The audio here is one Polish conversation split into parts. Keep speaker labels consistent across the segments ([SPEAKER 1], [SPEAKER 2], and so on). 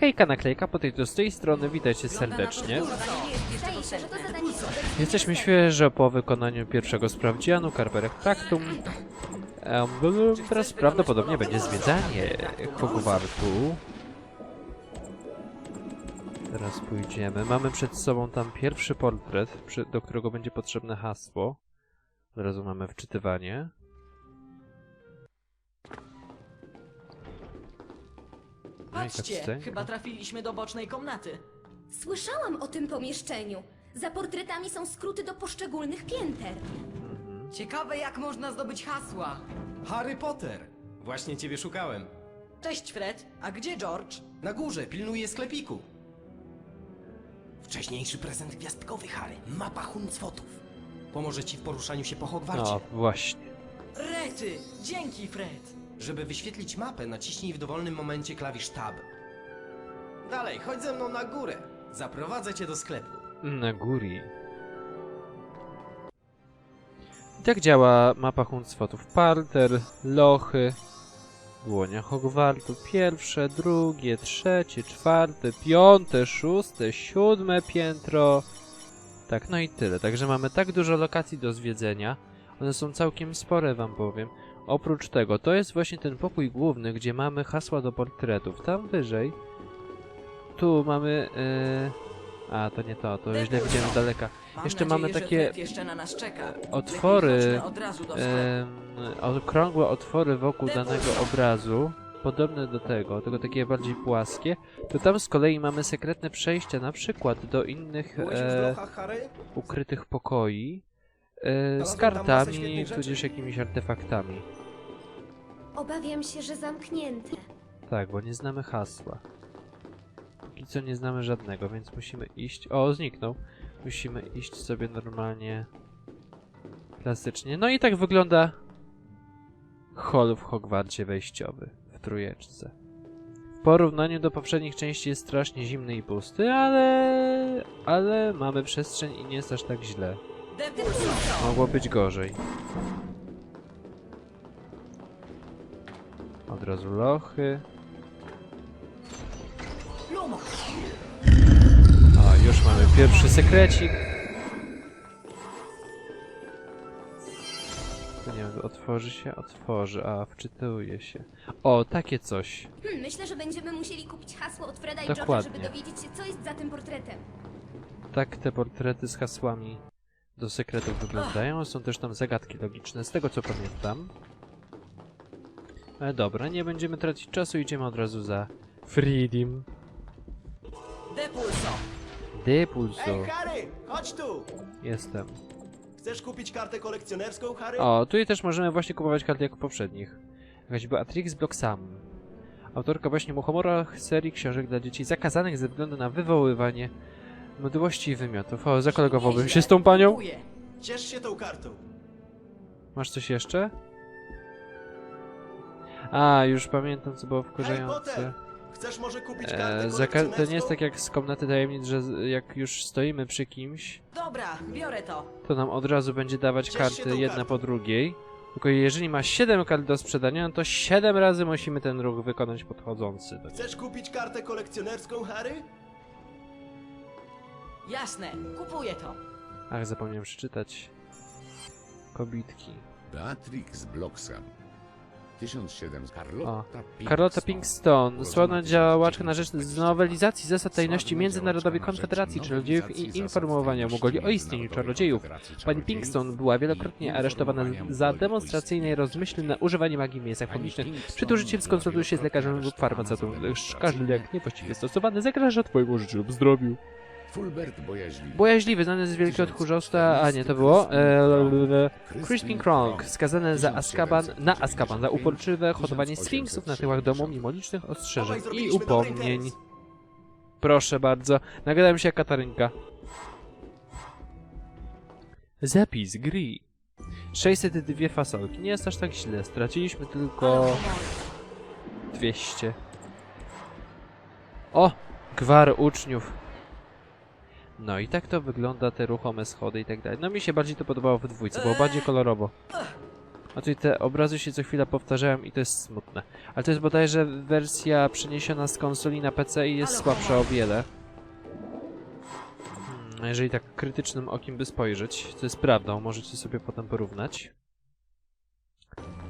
[SPEAKER 1] Hejka naklejka, po tej to z tej strony, witajcie serdecznie. Jesteśmy świeżo po wykonaniu pierwszego sprawdzianu, Carberek Practum. Em, teraz prawdopodobnie będzie zwiedzanie Hogwartu. Teraz pójdziemy. Mamy przed sobą tam pierwszy portret, do którego będzie potrzebne hasło. Od razu mamy wczytywanie.
[SPEAKER 2] Patrzcie, chyba trafiliśmy do bocznej komnaty.
[SPEAKER 3] Słyszałam o tym pomieszczeniu. Za portretami są skróty do poszczególnych pięter.
[SPEAKER 2] Ciekawe jak można zdobyć hasła.
[SPEAKER 4] Harry Potter! Właśnie ciebie szukałem.
[SPEAKER 2] Cześć Fred, a gdzie George?
[SPEAKER 4] Na górze pilnuje sklepiku. Wcześniejszy prezent gwiazdkowy, Harry. Mapa Huncwotów. Pomoże ci w poruszaniu się po Hogwarcie.
[SPEAKER 1] No, właśnie.
[SPEAKER 2] Rety! Dzięki Fred!
[SPEAKER 4] Żeby wyświetlić mapę, naciśnij w dowolnym momencie klawisz Tab. Dalej, chodź ze mną na górę. Zaprowadzę cię do sklepu.
[SPEAKER 1] Na góry. I tak działa mapa Huncwotów. Parter, lochy, dłonia Hogwartu. Pierwsze, drugie, trzecie, czwarte, piąte, szóste, siódme piętro. Tak, no i tyle. Także mamy tak dużo lokacji do zwiedzenia. One są całkiem spore, wam powiem. Oprócz tego, to jest właśnie ten pokój główny, gdzie mamy hasła do portretów. Tam wyżej. Tu mamy... Yy... A, to nie to, to źle widziałem z daleka.
[SPEAKER 2] Mam
[SPEAKER 1] Jeszcze
[SPEAKER 2] nadzieję,
[SPEAKER 1] mamy takie
[SPEAKER 2] jeszcze na
[SPEAKER 1] otwory, em, okrągłe otwory wokół danego obrazu, podobne do tego, tylko takie bardziej płaskie, to tam z kolei mamy sekretne przejścia, na przykład do innych e, ukrytych pokoi, z kartami, tudzież jakimiś artefaktami.
[SPEAKER 3] Obawiam się, że zamknięte.
[SPEAKER 1] Tak, bo nie znamy hasła. Póki co nie znamy żadnego, więc musimy iść... O, zniknął. Musimy iść sobie normalnie... Klasycznie. No i tak wygląda... Hall w Hogwarcie wejściowy. W trójeczce. W porównaniu do poprzednich części jest strasznie zimny i pusty, ale... Ale mamy przestrzeń i nie jest aż tak źle. Mogło być gorzej. Od razu lochy. O, już mamy pierwszy sekrecik. To nie wiem, otworzy się? Otworzy, a wczytuje się. O, takie coś.
[SPEAKER 3] Hmm, myślę, że będziemy musieli kupić hasło od Freda i
[SPEAKER 1] Dokładnie.
[SPEAKER 3] George'a, żeby dowiedzieć się, co jest za tym portretem.
[SPEAKER 1] Tak te portrety z hasłami do sekretów wyglądają. Są też tam zagadki logiczne, z tego co pamiętam. Ale dobra, nie będziemy tracić czasu, idziemy od razu za Freedim.
[SPEAKER 2] Depulso!
[SPEAKER 1] Depulso.
[SPEAKER 5] Ej, Harry! Chodź tu!
[SPEAKER 1] Jestem.
[SPEAKER 5] Chcesz kupić kartę kolekcjonerską, Harry?
[SPEAKER 1] O, tutaj też możemy właśnie kupować karty jak w poprzednich. Jakaś Beatrix Bloxam. Autorka właśnie Muchomora serii książek dla dzieci zakazanych ze względu na wywoływanie mdłości i wymiotów. O, zakolegowałbym się z tą panią.
[SPEAKER 5] Ciesz się tą kartą.
[SPEAKER 1] Masz coś jeszcze? A, już pamiętam co było wkurzające.
[SPEAKER 5] Chcesz może kupić kartę
[SPEAKER 1] E,
[SPEAKER 5] kolekcjonerską?
[SPEAKER 1] to nie jest tak jak z komnaty tajemnic, że jak już stoimy przy kimś,
[SPEAKER 2] Dobra, biorę to.
[SPEAKER 1] to nam od razu będzie dawać karty jedna po drugiej. Tylko jeżeli ma 7 kart do sprzedania, no to 7 razy musimy ten ruch wykonać podchodzący.
[SPEAKER 5] Chcesz kupić kartę kolekcjonerską, Harry?
[SPEAKER 2] Jasne, kupuję to.
[SPEAKER 1] Ach, zapomniałem przeczytać. Kobitki.
[SPEAKER 6] Beatrix Bloxham. 1700 Carlotta Pinkston.
[SPEAKER 1] Carlotta sławna działaczka na rzecz
[SPEAKER 6] 1920.
[SPEAKER 1] znowelizacji zasad tajności Międzynarodowej
[SPEAKER 6] na
[SPEAKER 1] Konfederacji Czarodziejów i informowania Mogoli o istnieniu czarodziejów. Pani
[SPEAKER 6] Czarodziejów
[SPEAKER 1] Pinkston była wielokrotnie aresztowana za demonstracyjne rozmyślne używanie magii w miejscach publicznych. Przed użyciem skonsultuj się z lekarzem lub farmaceutą, gdyż każdy lek niewłaściwie stosowany zagraża twojemu życiu lub zdrowiu.
[SPEAKER 6] Fulbert Bojaźliwy.
[SPEAKER 1] Bojaźliwy, znany z wielkiego tchórzostwa, a nie, to było... E, Crispin Kronk, skazany za Azkaban, na Azkaban za uporczywe hodowanie sfinksów na tyłach domu mimo licznych ostrzeżeń i upomnień. Proszę bardzo, nagadałem się jak Katarynka. Zapis gry. 602 fasolki, nie jest aż tak źle, straciliśmy tylko 200. O! Gwar uczniów. No i tak to wygląda, te ruchome schody i tak dalej. No mi się bardziej to podobało w dwójce, było bardziej kolorowo. A tutaj te obrazy się co chwila powtarzają i to jest smutne. Ale to jest bodajże wersja przeniesiona z konsoli na PC i jest słabsza o wiele. Hmm, jeżeli tak krytycznym okiem by spojrzeć, to jest prawdą, możecie sobie potem porównać.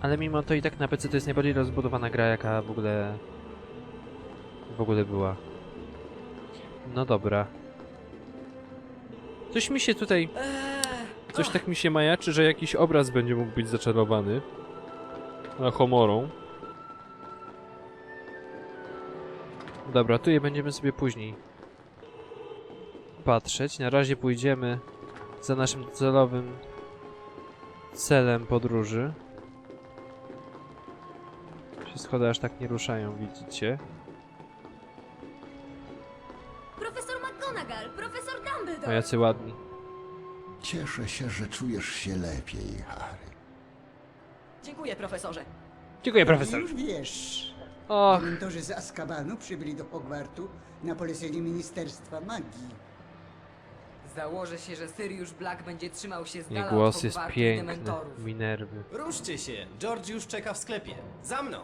[SPEAKER 1] Ale mimo to i tak na PC to jest najbardziej rozbudowana gra, jaka w ogóle w ogóle była. No dobra. Coś mi się tutaj Coś tak mi się majaczy, że jakiś obraz będzie mógł być zaczarowany. Na homorą. Dobra, tu je będziemy sobie później patrzeć. Na razie pójdziemy za naszym celowym celem podróży. Się schody aż tak nie ruszają, widzicie? O, jacy ładni.
[SPEAKER 7] Cieszę się, że czujesz się lepiej, Harry.
[SPEAKER 2] dziękuję, profesorze.
[SPEAKER 1] Dziękuję, profesor.
[SPEAKER 8] Już wiesz,
[SPEAKER 1] Och,
[SPEAKER 8] dementorzy z Azkabanu przybyli do Hogwartu na polecenie Ministerstwa Magii.
[SPEAKER 9] Założę się, że Sirius Black będzie trzymał się z
[SPEAKER 1] jej
[SPEAKER 9] dala
[SPEAKER 1] głos
[SPEAKER 9] od
[SPEAKER 1] jest
[SPEAKER 9] Hogwartu i
[SPEAKER 1] piękny.
[SPEAKER 9] Dementorów.
[SPEAKER 1] Minerwy.
[SPEAKER 4] Ruszcie się, George już czeka w sklepie. Za mną!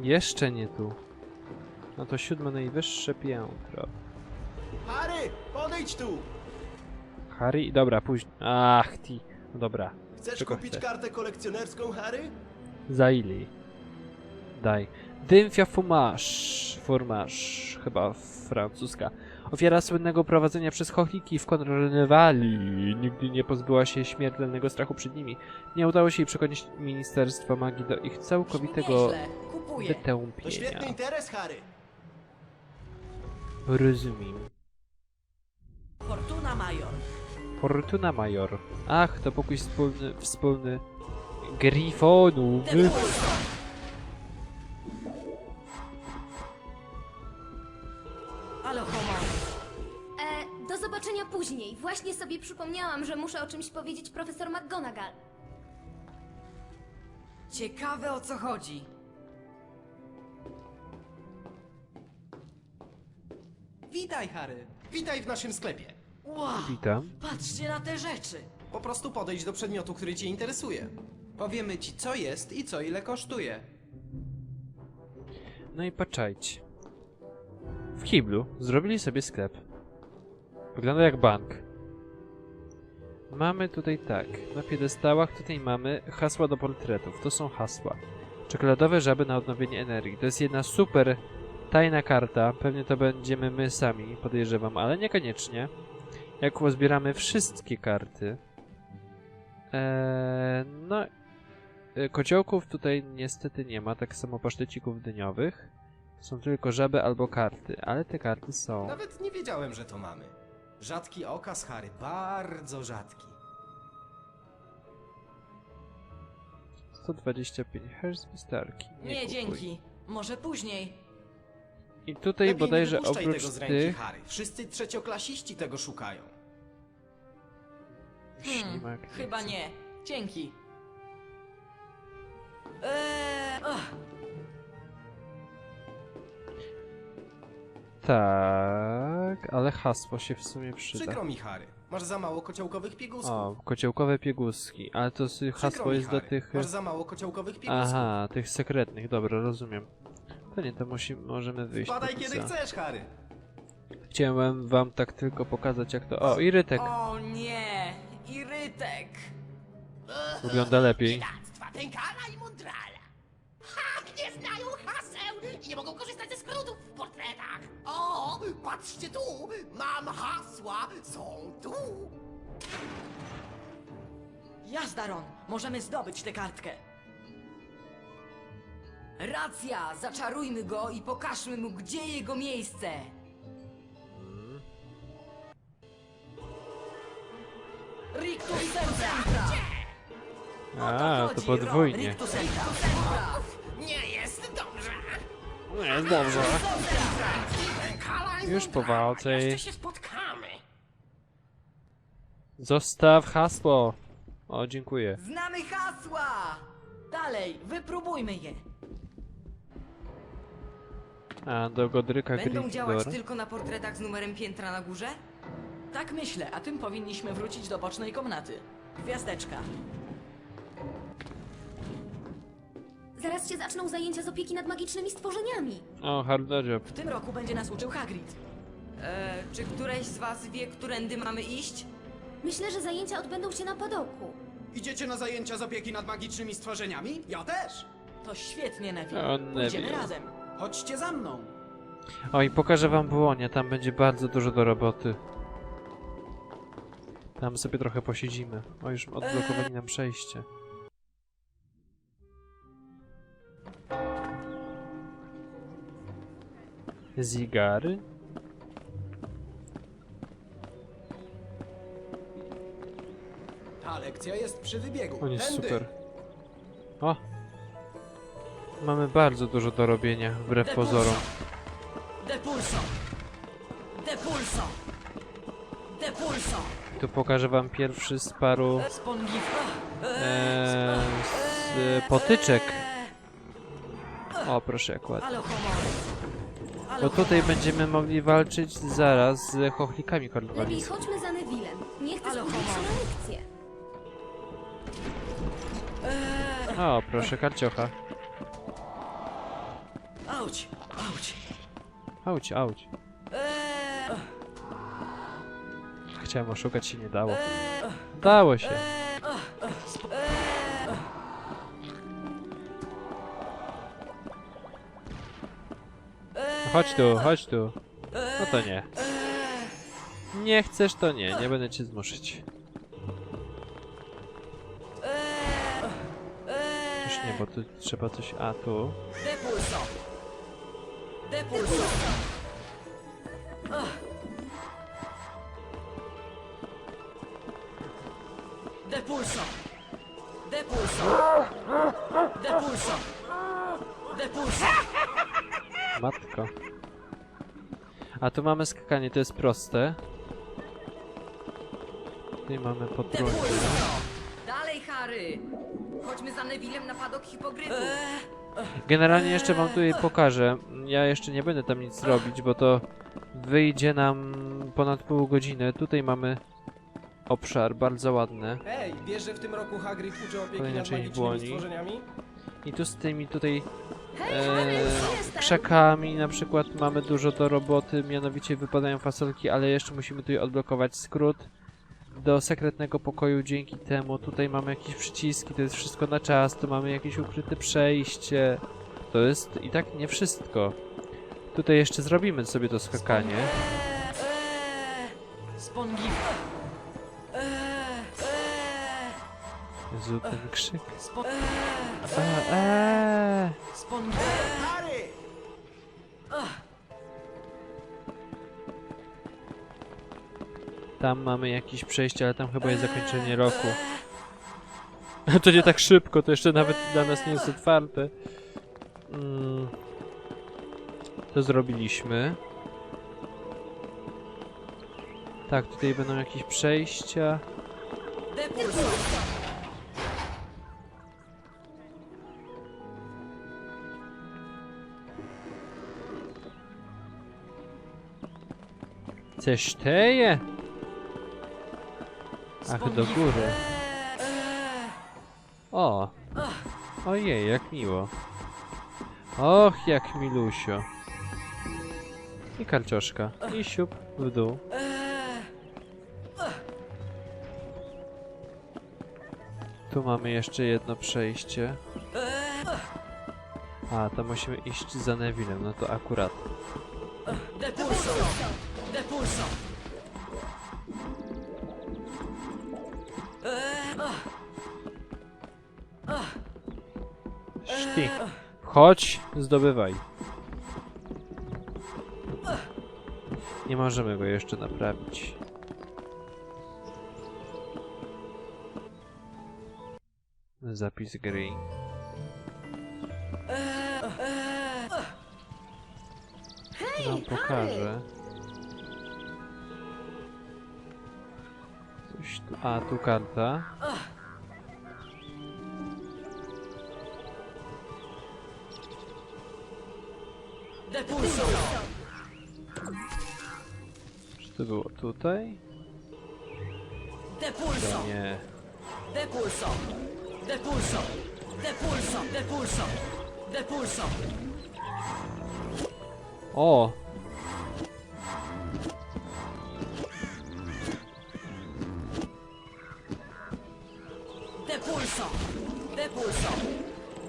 [SPEAKER 1] Jeszcze nie tu. No to siódme najwyższe piętro.
[SPEAKER 5] Harry, podejdź tu!
[SPEAKER 1] Harry, dobra, później. Ach, ti. No dobra.
[SPEAKER 5] Chcesz
[SPEAKER 1] Czego
[SPEAKER 5] kupić
[SPEAKER 1] chcesz?
[SPEAKER 5] kartę kolekcjonerską, Harry?
[SPEAKER 1] Za ile? Daj. Dymfia Fromage. Fromage. Chyba francuska. Ofiara słynnego prowadzenia przez chochliki w Konrywali. Nigdy nie pozbyła się śmiertelnego strachu przed nimi. Nie udało się jej przekonać Ministerstwa Magii do ich całkowitego
[SPEAKER 2] Nieźle, kupuję.
[SPEAKER 5] To
[SPEAKER 1] wytępienia.
[SPEAKER 5] świetny interes, Harry.
[SPEAKER 1] Rozumiem.
[SPEAKER 2] Fortuna Major.
[SPEAKER 1] Fortuna Major. Ach, to pokój wspólny, wspólny Grifonów.
[SPEAKER 2] Depulso. Ale homo.
[SPEAKER 3] E, do zobaczenia później. Właśnie sobie przypomniałam, że muszę o czymś powiedzieć profesor McGonagall.
[SPEAKER 9] Ciekawe o co chodzi.
[SPEAKER 4] Witaj, Harry. Witaj w naszym sklepie.
[SPEAKER 2] Wow,
[SPEAKER 1] Witam.
[SPEAKER 2] patrzcie na te rzeczy.
[SPEAKER 4] Po prostu podejdź do przedmiotu, który cię interesuje.
[SPEAKER 10] Powiemy ci, co jest i co ile kosztuje.
[SPEAKER 1] No i patrzajcie. W Kiblu zrobili sobie sklep. Wygląda jak bank. Mamy tutaj tak, na piedestałach tutaj mamy hasła do portretów. To są hasła. Czekoladowe żaby na odnowienie energii. To jest jedna super tajna karta. Pewnie to będziemy my sami, podejrzewam, ale niekoniecznie. Jak pozbieramy wszystkie karty. Eee, no, e, kociołków tutaj niestety nie ma, tak samo pasztecików dyniowych. Są tylko żaby albo karty, ale te karty są.
[SPEAKER 4] Nawet nie wiedziałem, że to mamy. Rzadki okaz, Harry, bardzo rzadki.
[SPEAKER 1] 125 Hertz wystarki.
[SPEAKER 2] Nie,
[SPEAKER 1] kupuj.
[SPEAKER 2] dzięki. Może później.
[SPEAKER 1] I tutaj
[SPEAKER 4] Lepiej
[SPEAKER 1] bodajże
[SPEAKER 4] nie wypuszczaj
[SPEAKER 1] oprócz
[SPEAKER 4] tego z ręki,
[SPEAKER 1] tych...
[SPEAKER 4] Harry. Wszyscy trzecioklasiści tego szukają.
[SPEAKER 2] Hmm,
[SPEAKER 1] ślimak
[SPEAKER 2] chyba nie. Dzięki. Eee, ach,
[SPEAKER 1] Tak, ale hasło się w sumie przyda.
[SPEAKER 4] Przykro mi, Harry. Masz za mało kociołkowych piegusków.
[SPEAKER 1] O, kociołkowe pieguski, ale to
[SPEAKER 4] Przykro
[SPEAKER 1] hasło
[SPEAKER 4] mi,
[SPEAKER 1] jest do
[SPEAKER 4] Harry.
[SPEAKER 1] tych...
[SPEAKER 4] Masz za mało kociołkowych piegusków.
[SPEAKER 1] Aha, tych sekretnych, dobra, rozumiem. To nie, to musi, możemy wyjść
[SPEAKER 4] Badaj
[SPEAKER 1] póki
[SPEAKER 4] kiedy chcesz, Harry.
[SPEAKER 1] Chciałem wam tak tylko pokazać jak to... O, i Rytek
[SPEAKER 2] o nie, irytek.
[SPEAKER 1] wygląda lepiej.
[SPEAKER 11] I. Ha! Nie znają haseł i nie mogą korzystać ze skrótów w portretach. O, patrzcie tu! Mam hasła! Są tu!
[SPEAKER 2] Jazda, Ron. Możemy zdobyć tę kartkę.
[SPEAKER 9] Racja! Zaczarujmy go i pokażmy mu, gdzie jego miejsce.
[SPEAKER 2] Rictus Centra.
[SPEAKER 1] A, to podwójnie.
[SPEAKER 2] Rictus Centra.
[SPEAKER 11] Nie jest dobrze!
[SPEAKER 1] No jest dobrze. Już po walce.
[SPEAKER 11] Jeszcze się spotkamy.
[SPEAKER 1] Zostaw hasło. O, dziękuję.
[SPEAKER 2] Znamy hasła! Dalej, wypróbujmy je.
[SPEAKER 1] A, do Godryka
[SPEAKER 9] Będą działać
[SPEAKER 1] Gryffindor.
[SPEAKER 9] tylko na portretach z numerem piętra na górze?
[SPEAKER 2] Tak myślę, a tym powinniśmy wrócić do bocznej komnaty. Gwiazdeczka.
[SPEAKER 3] Zaraz się zaczną zajęcia z opieki nad magicznymi stworzeniami.
[SPEAKER 1] O, hardodziop.
[SPEAKER 2] W tym roku będzie nas uczył Hagrid.
[SPEAKER 9] E, czy któreś z was wie, którędy mamy iść?
[SPEAKER 3] Myślę, że zajęcia odbędą się na padoku.
[SPEAKER 10] Idziecie na zajęcia z opieki nad magicznymi stworzeniami? Ja też!
[SPEAKER 2] To świetnie, Neville.
[SPEAKER 1] O,
[SPEAKER 2] Pójdziemy
[SPEAKER 1] Neville.
[SPEAKER 2] razem.
[SPEAKER 10] Chodźcie za mną!
[SPEAKER 1] O, i pokażę wam błonie, tam będzie bardzo dużo do roboty. Tam sobie trochę posiedzimy. O, już odblokowali nam przejście. Zigary?
[SPEAKER 10] Ta lekcja jest przy wybiegu.
[SPEAKER 1] On jest
[SPEAKER 10] Tędy.
[SPEAKER 1] super. O! Mamy bardzo dużo do robienia, wbrew pozorom.
[SPEAKER 2] Depulso! Depulso! Depulso!
[SPEAKER 1] Tu pokażę wam pierwszy z paru e, z potyczek. O, proszę jak ładnie. Bo tutaj będziemy mogli walczyć zaraz z chochlikami
[SPEAKER 3] Lepiej chodźmy za Nevillem. Nie chcę spóźnić się na lekcję.
[SPEAKER 1] O, proszę, karciocha.
[SPEAKER 2] Auć! Auć!
[SPEAKER 1] Auć, auć. Chciałem oszukać, się nie dało. Dało się. No Chodź tu, chodź tu. No to nie. Nie chcesz, to nie. Nie będę cię zmuszać. Już nie, bo tu trzeba coś... A, tu.
[SPEAKER 2] Depulso! Depulso! Depulso! Depulso! Depulso!
[SPEAKER 1] Matko. A tu mamy skakanie, to jest proste. Tutaj mamy potrójne.
[SPEAKER 9] Dalej, Harry! Chodźmy za Nevillem na padok hipogryfów.
[SPEAKER 1] Generalnie jeszcze wam tutaj pokażę. Ja jeszcze nie będę tam nic robić, bo to wyjdzie nam ponad pół godziny. Tutaj mamy obszar bardzo ładny.
[SPEAKER 4] Ej, wiesz, że w tym roku Hagrid uczy opieki
[SPEAKER 1] Kolejna
[SPEAKER 4] nad
[SPEAKER 1] część
[SPEAKER 4] magicznymi
[SPEAKER 1] błoni.
[SPEAKER 4] stworzeniami?
[SPEAKER 1] I tu z tymi tutaj e, krzakami na przykład mamy dużo do roboty, mianowicie wypadają fasolki, ale jeszcze musimy tutaj odblokować skrót do sekretnego pokoju dzięki temu. Tutaj mamy jakieś przyciski, to jest wszystko na czas, tu mamy jakieś ukryte przejście. To jest i tak nie wszystko. Tutaj jeszcze zrobimy sobie to skakanie.
[SPEAKER 2] Spongifa!
[SPEAKER 1] Jezu, ten krzyk.
[SPEAKER 5] Harry!
[SPEAKER 1] Tam mamy jakieś przejście, ale tam chyba jest zakończenie roku. To nie tak szybko, to jeszcze nawet dla nas nie jest otwarte. Mm. To zrobiliśmy. Tak, tutaj będą jakieś przejścia. Coś teje? Ach, do góry. O! Ojej, jak miło. Och, jak milusio. I karcioszka. I siup w dół. Tu mamy jeszcze jedno przejście. A, to musimy iść za Nevillem, no to akurat.
[SPEAKER 2] Depulso! Depulso!
[SPEAKER 1] Chodź, zdobywaj. Nie możemy go jeszcze naprawić. Zapis gry. Wam pokażę. Coś tu. A, tu karta.
[SPEAKER 2] Depulso!
[SPEAKER 1] To tutaj?
[SPEAKER 9] Depulso!
[SPEAKER 1] Nie.
[SPEAKER 9] Depulso! Depulso! Depulso! Depulso! Depulso!
[SPEAKER 1] O!
[SPEAKER 9] Depulso! Depulso!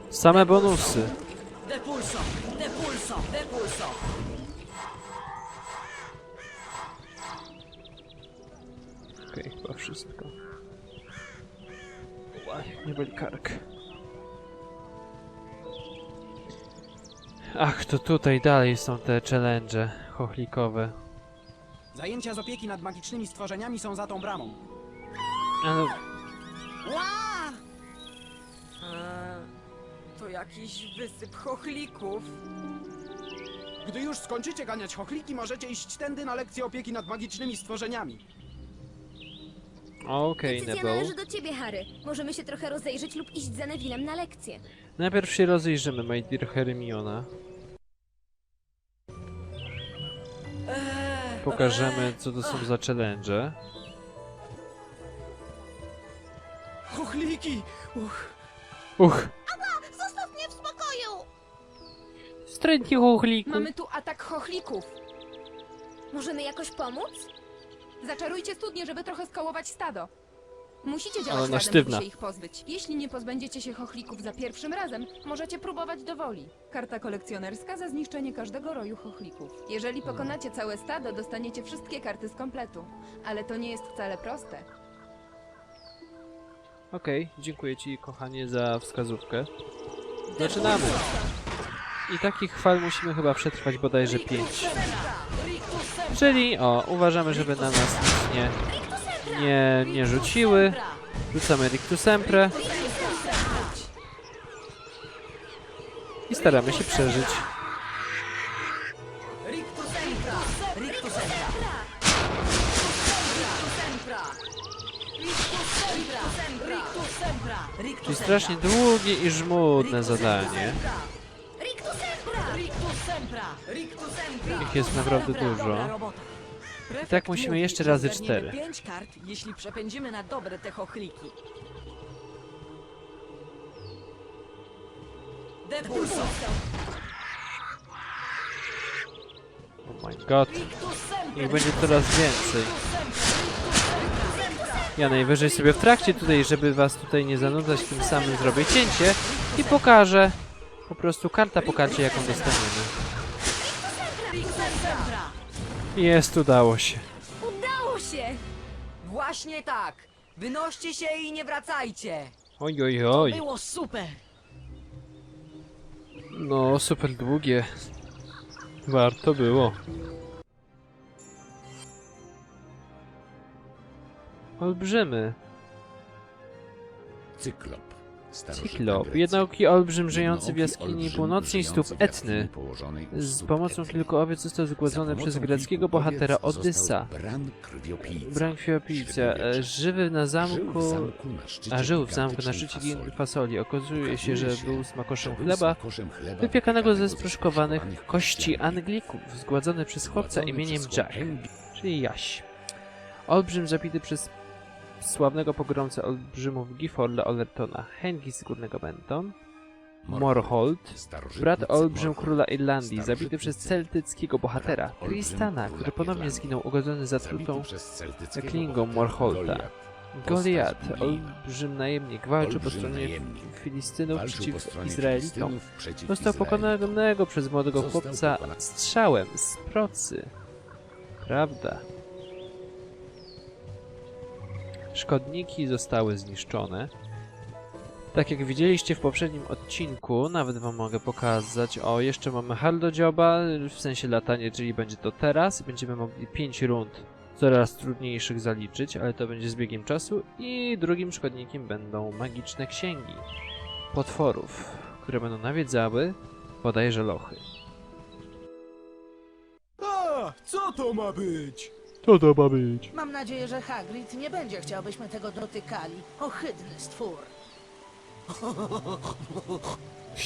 [SPEAKER 1] Same bonusy. Wszystko. Ła, nie boli kark. Ach, to tutaj dalej są te challenge chochlikowe.
[SPEAKER 10] Zajęcia z opieki nad magicznymi stworzeniami są za tą bramą.
[SPEAKER 1] Ale
[SPEAKER 9] Eee, to jakiś wysyp chochlików.
[SPEAKER 10] Gdy już skończycie ganiać chochliki, możecie iść tędy na lekcję opieki nad magicznymi stworzeniami.
[SPEAKER 1] Okej,
[SPEAKER 3] Decyzja
[SPEAKER 1] Nebo.
[SPEAKER 3] należy do ciebie, Harry. Możemy się trochę rozejrzeć lub iść za Nevillem na lekcję.
[SPEAKER 1] Najpierw się rozejrzymy, my dear Hermiona.
[SPEAKER 9] Eee,
[SPEAKER 1] Pokażemy, co to są za challenge.
[SPEAKER 10] Chochliki! Uch.
[SPEAKER 1] Uch!
[SPEAKER 11] Zostaw mnie w spokoju!
[SPEAKER 1] Strętnie chochliku!
[SPEAKER 12] Mamy tu atak chochlików.
[SPEAKER 3] Możemy jakoś pomóc?
[SPEAKER 12] Zaczarujcie studnię, żeby trochę skołować stado. Musicie działać
[SPEAKER 1] ona
[SPEAKER 12] razem,
[SPEAKER 1] sztywna.
[SPEAKER 12] żeby się ich pozbyć. Jeśli nie pozbędziecie się chochlików za pierwszym razem, możecie próbować do woli. Karta kolekcjonerska za zniszczenie każdego roju chochlików. Jeżeli pokonacie całe stado, dostaniecie wszystkie karty z kompletu. Ale to nie jest wcale proste.
[SPEAKER 1] Okej, dziękuję ci, kochanie, za wskazówkę. Zaczynamy! I takich chwal musimy chyba przetrwać bodajże 5. Czyli, o, uważamy, żeby na nas nic nie, nie, nie rzuciły. Rzucamy Rictus Sempre. I staramy się przeżyć. Czyli strasznie długie i żmudne zadanie. Ich jest naprawdę dużo. I tak musimy jeszcze razy cztery.
[SPEAKER 9] pięć kart, jeśli przepędzimy na dobre te chochliki. Depulso!
[SPEAKER 1] Oh my god. Ich będzie coraz więcej. Ja najwyżej sobie w trakcie tutaj, żeby was tutaj nie zanudzać, tym samym zrobię cięcie i pokażę po prostu karta po karcie, jaką dostaniemy. Jest, udało się.
[SPEAKER 3] Udało się!
[SPEAKER 9] Właśnie tak! Wynoście się i nie wracajcie!
[SPEAKER 1] Oj, oj, oj.
[SPEAKER 9] Było super!
[SPEAKER 1] No, super długie. Warto było. Olbrzymy.
[SPEAKER 6] Cyklop. Grecja.
[SPEAKER 1] Jednooki olbrzym żyjący w jaskini północnej stóp Etny. Z pomocą kilku owiec został zgładzony przez greckiego bohatera Odyssa.
[SPEAKER 6] Bran krwiopijca.
[SPEAKER 1] E. Żywy na zamku... A żył w zamku na szczycie
[SPEAKER 6] fasoli.
[SPEAKER 1] fasoli. Okazuje się, że był smakoszem chleba, wypiekanego ze sproszkowanych kości Anglików, zgładzony przez chłopca imieniem Jack, czyli Jaś. Olbrzym zabity przez sławnego pogromcę olbrzymów Gifforda Olertona, Hengis z Górnego Benton, Morholt, brat olbrzym króla Irlandii, zabity przez celtyckiego bohatera, Tristana, który ponownie zginął ugodzony zatrutą klingą Morholta.
[SPEAKER 6] Goliat.
[SPEAKER 1] Olbrzym najemnik, walczył po stronie. Filistynów przeciw Izraelitom. Został pokonanego przez młodego chłopca strzałem z procy. Prawda. Szkodniki zostały zniszczone. Tak jak widzieliście w poprzednim odcinku, nawet wam mogę pokazać. O, jeszcze mamy hardodzioba, w sensie latanie, czyli będzie to teraz. Będziemy mogli 5 rund coraz trudniejszych zaliczyć, ale to będzie z biegiem czasu. I drugim szkodnikiem będą magiczne księgi potworów, które będą nawiedzały bodajże lochy.
[SPEAKER 10] A, co to ma być?
[SPEAKER 1] Co to ma być?
[SPEAKER 11] Mam nadzieję, że Hagrid nie będzie chciał, byśmy tego dotykali. Ohydny stwór.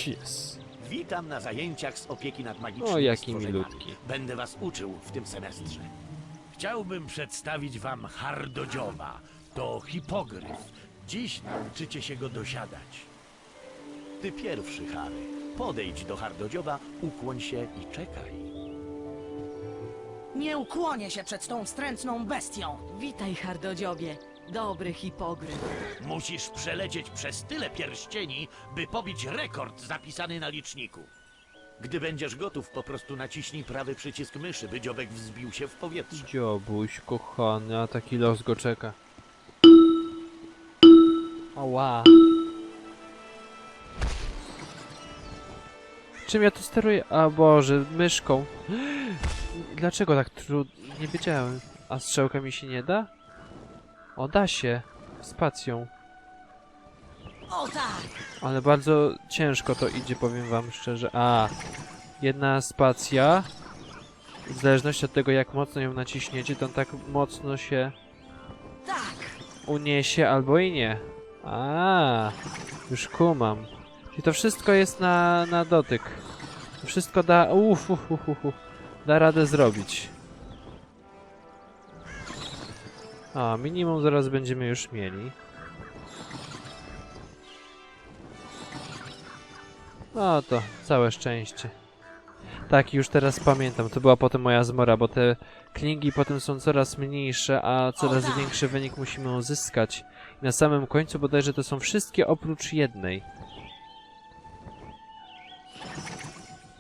[SPEAKER 1] Yes.
[SPEAKER 13] Witam na zajęciach z opieki nad magicznymi
[SPEAKER 1] O, jaki
[SPEAKER 13] stworzeniami.
[SPEAKER 1] milutki.
[SPEAKER 13] Będę was uczył w tym semestrze. Chciałbym przedstawić wam Hardodzioba, To hipogryf. Dziś nauczycie się go dosiadać. Ty pierwszy, Harry. Podejdź do hardodzioba, ukłoń się i czekaj.
[SPEAKER 11] Nie ukłonię się przed tą wstrętną bestią.
[SPEAKER 9] Witaj, hardodziobie. Dobry hipogryf.
[SPEAKER 13] Musisz przelecieć przez tyle pierścieni, by pobić rekord zapisany na liczniku. Gdy będziesz gotów, po prostu naciśnij prawy przycisk myszy, by dziobek wzbił się w powietrze.
[SPEAKER 1] Dziobuś, kochany, a taki los go czeka. Ała. Czym ja tu steruję? A Boże, myszką. Dlaczego tak trudno? Nie wiedziałem. A strzałka mi się nie da? O, da się. Spacją.
[SPEAKER 11] Tak!
[SPEAKER 1] Ale bardzo ciężko to idzie, powiem wam szczerze. A, jedna spacja. W zależności od tego, jak mocno ją naciśniecie, to tak mocno się
[SPEAKER 11] Tak!
[SPEAKER 1] uniesie albo i nie. A, już kumam. I to wszystko jest na, na dotyk. Wszystko da... Uf, uf, uf, uf. Da radę zrobić. A, minimum zaraz będziemy już mieli. No to całe szczęście. Tak, już teraz pamiętam. To była potem moja zmora, bo te klingi potem są coraz mniejsze, a coraz większy wynik musimy uzyskać. I na samym końcu bodajże to są wszystkie oprócz jednej.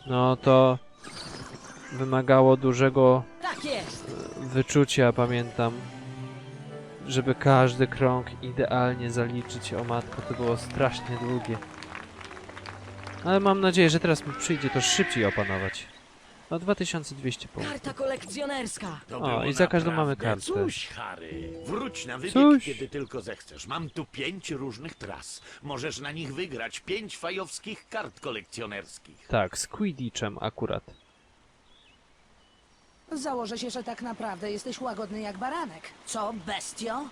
[SPEAKER 1] No to wymagało dużego
[SPEAKER 11] Tak jest!
[SPEAKER 1] wyczucia, pamiętam. Żeby każdy krąg idealnie zaliczyć. O matko, to było strasznie długie. Ale mam nadzieję, że teraz mi przyjdzie to szybciej opanować. No 2200 punktów.
[SPEAKER 11] Karta kolekcjonerska!
[SPEAKER 13] To
[SPEAKER 1] O, i za każdą mamy kartę.
[SPEAKER 13] Coś, Harry. Wróć na wybieg, kiedy tylko zechcesz. Mam tu pięć różnych tras. Możesz na nich wygrać pięć fajowskich kart kolekcjonerskich.
[SPEAKER 1] Tak, z Quidditchem akurat.
[SPEAKER 11] Założę się, że tak naprawdę jesteś łagodny jak baranek. Co, bestio?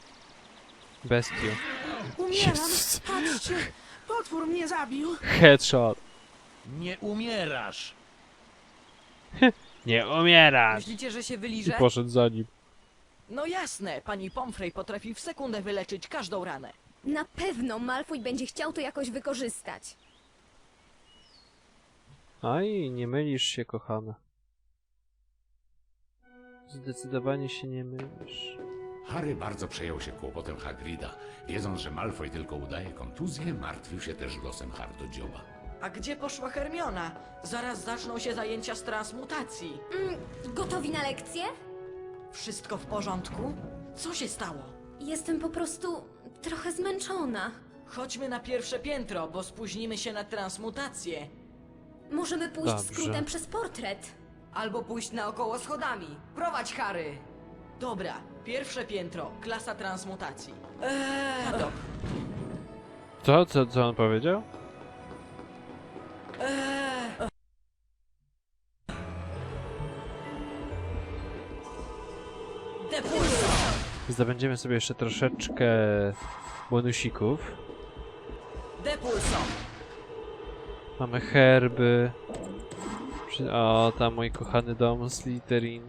[SPEAKER 1] Bestio.
[SPEAKER 11] Umieram!
[SPEAKER 1] Jezus.
[SPEAKER 11] Patrzcie! Potwór mnie zabił!
[SPEAKER 1] Headshot.
[SPEAKER 13] Nie umierasz.
[SPEAKER 1] Nie umierasz!
[SPEAKER 9] Myślicie, że się
[SPEAKER 1] I
[SPEAKER 9] wyliże?
[SPEAKER 1] poszedł za nim.
[SPEAKER 2] No jasne, pani Pomfrey potrafi w sekundę wyleczyć każdą ranę.
[SPEAKER 3] Na pewno Malfoy będzie chciał to jakoś wykorzystać.
[SPEAKER 1] Aj, nie mylisz się, kochana. Zdecydowanie się nie mylisz.
[SPEAKER 6] Harry bardzo przejął się kłopotem Hagrida. Wiedząc, że Malfoy tylko udaje kontuzję, martwił się też losem Hardodzioba.
[SPEAKER 2] A gdzie poszła Hermiona? Zaraz zaczną się zajęcia z transmutacji.
[SPEAKER 3] Mm, gotowi na lekcję?
[SPEAKER 2] Wszystko w porządku? Co się stało?
[SPEAKER 3] Jestem po prostu trochę zmęczona.
[SPEAKER 2] Chodźmy na pierwsze piętro, bo spóźnimy się na transmutację.
[SPEAKER 3] Możemy pójść
[SPEAKER 1] Dobrze.
[SPEAKER 3] skrótem przez portret.
[SPEAKER 9] Albo pójść naokoło schodami. Prowadź, Harry!
[SPEAKER 2] Dobra, pierwsze piętro, klasa transmutacji. Eee, Hadok,
[SPEAKER 1] Co, co, co on powiedział?
[SPEAKER 2] eee. Depulso!
[SPEAKER 1] Zdobędziemy sobie jeszcze troszeczkę bonusików.
[SPEAKER 2] Depulso!
[SPEAKER 1] Mamy herby. O, tam mój kochany dom Slytherin.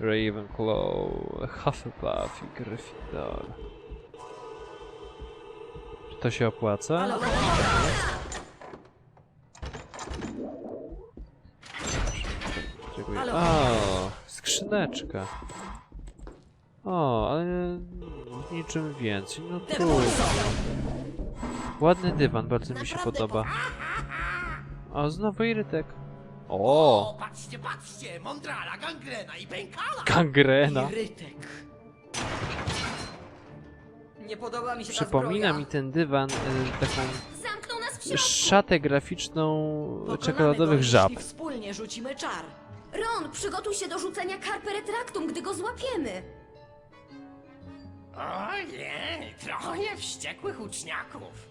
[SPEAKER 1] Ravenclaw, Hufflepuff i Gryffindor. Czy to się opłaca? Dziękuję. O, skrzyneczka. O, ale niczym więcej. No trudno. Ładny dywan, bardzo mi się podoba. O, znowu irytek. O,
[SPEAKER 11] patrzcie, patrzcie! Mondrala, gangrena i pękala!
[SPEAKER 1] gangrena.
[SPEAKER 2] Irytek.
[SPEAKER 9] Nie podoba mi się ta
[SPEAKER 1] Przypomina
[SPEAKER 9] zbroja.
[SPEAKER 1] mi ten dywan y, taką
[SPEAKER 3] Zamknął nas w środku.
[SPEAKER 1] szatę graficzną
[SPEAKER 2] Pokonamy
[SPEAKER 1] czekoladowych
[SPEAKER 2] go,
[SPEAKER 1] żab.
[SPEAKER 2] jeśli wspólnie rzucimy czar.
[SPEAKER 3] Ron, przygotuj się do rzucenia Carpe Retractum, gdy go złapiemy.
[SPEAKER 11] Ojej, trochę wściekłych uczniaków.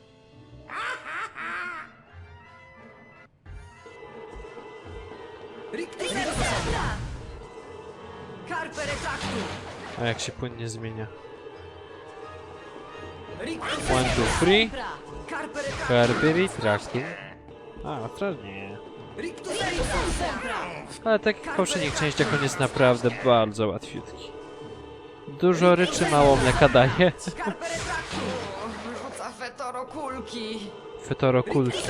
[SPEAKER 1] A jak się płynnie zmienia. One, two, three.
[SPEAKER 2] Sempra.
[SPEAKER 9] Carpe retractum!
[SPEAKER 1] Carpiri traktum. A,
[SPEAKER 2] Sempra.
[SPEAKER 1] Ale tak jak w poprzednich częściach on jest naprawdę bardzo łatwiutki. Dużo ryczy, mało mleka daje.
[SPEAKER 9] Rzuca fetorokulki.
[SPEAKER 1] Fetorokulki.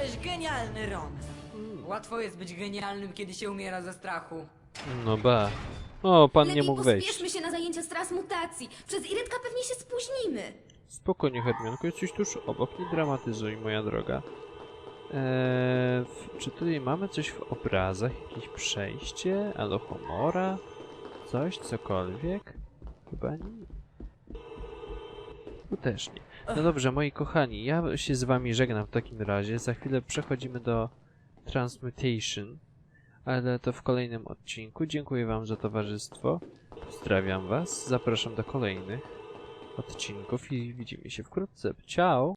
[SPEAKER 9] Byłeś genialny, Ron. Łatwo jest być genialnym, kiedy się umiera ze strachu.
[SPEAKER 1] No ba. O, pan nie
[SPEAKER 3] Lepiej
[SPEAKER 1] mógł wejść.
[SPEAKER 3] pospieszmy się na zajęcia z transmutacji. Przez Iretka pewnie się spóźnimy.
[SPEAKER 1] Spokojnie, Hermionko, jesteś tuż obok, nie dramatyzuj, moja droga. Eee, w- czy tutaj mamy coś w obrazach? Jakieś przejście? Alohomora? Coś, cokolwiek? Chyba nie. Tu też nie. No dobrze, moi kochani, ja się z wami żegnam w takim razie. Za chwilę przechodzimy do Transmutation, ale to w kolejnym odcinku. Dziękuję wam za towarzystwo. Pozdrawiam was. Zapraszam do kolejnych odcinków i widzimy się wkrótce. Ciao!